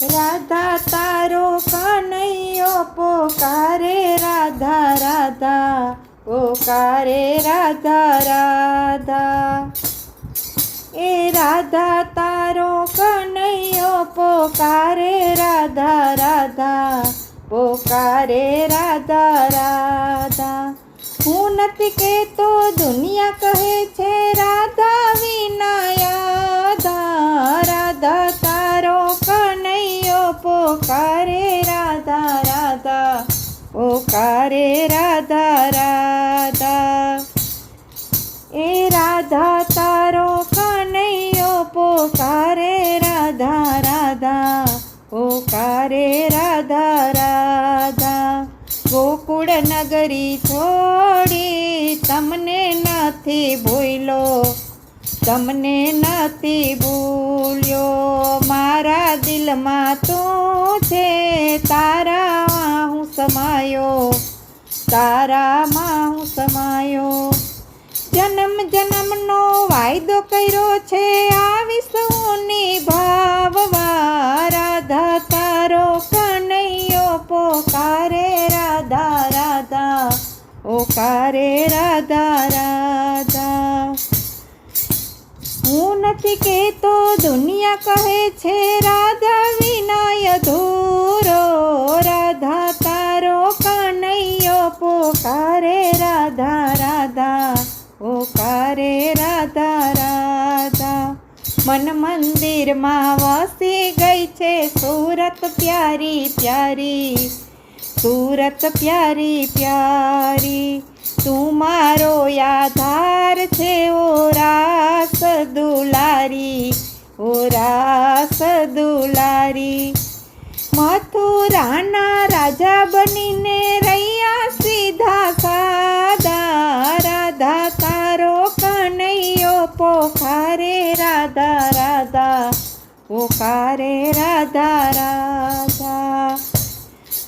રાધા તારો કનૈયો પોકારે, રાધા રાધા, પોકારે, રાધા રાધા. એ રાધા તારો કનૈયો પોકારે, રાધા રાધા, પોકારે, રાધા રાધા. હું નથી કહેતો દુનિયા કહે છે રાધા વિનાયા રાધા પોકારે રાધા રાધા. એ રાધા, તારો કનૈયો પોકારે રાધા રાધા. પોકારે રાધા રાધા. ગોકુળ નગરી છોડી તમને નથી ભૂલો તમને નથી ભૂલ્યો. મારા દિલમાં તું છે, તારા સમાયો, તારામાં હું સમાયો. જન્મ જન્મનો વાયદો કર્યો છે આવી સૌની ભાવવા રાધા તારો કનૈયો પોકારે રાધા રાધા ઓકારે રાધા રાધા. હું નથી કહેતો દુનિયા કહે છે, રાધા કનૈયો રાધા રાધા ઓ કારે રાધા રાધા મન મંદિરમાં વસી ગઈ છે સુરત પ્યારી પ્યારી સુરત પ્યારી પ્યારી તું મારો આધાર છે ઓ રાસ દુલારી ઓ રાસ દુલારી મથુરાના રાજા બનીને પોખારે રાધા રાધા. પોકારે રાધા રાધા.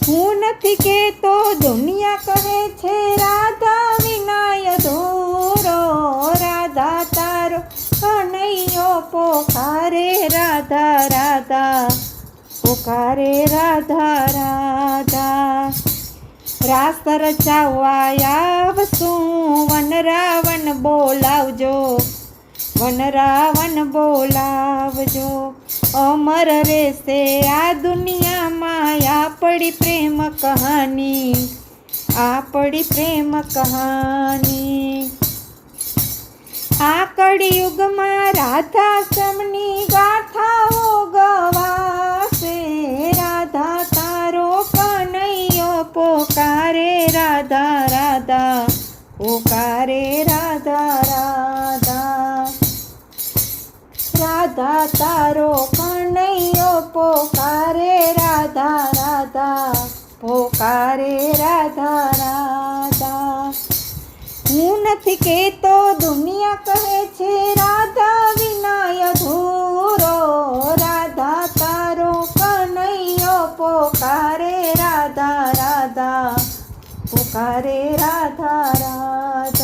હું નથી કહેતો દુનિયા કહે છે, રાધા વિનાય ધોરો રાધા તારો કનૈયો. પોકારે રાધા રાધા. પોકારે રાધા રાધા. રાસ રચાવાયા આવશું વન રાવણ બોલાવજો. વન રાવણ બોલાવજો. અમર રહેશે આ દુનિયામાં. આપણી પ્રેમ કહાની, આપણી પ્રેમ કહાની. આ કળિયુગમાં રાધા સમની ગાથાઓ ગવાશે. રાધા તારો કનૈયો પોકારે. રાધા રાધા, પોકારે રાધા રાધા. રાધા તારો કનૈયો પોકારે રાધા રાધા, પોકારે રાધા રાધા. હું નથી કહેતો દુનિયા કહે છે, રાધા વિનાય ધૂરો રાધા તારો કનૈયો પોકારે રાધા રાધા, પોકારે રાધા.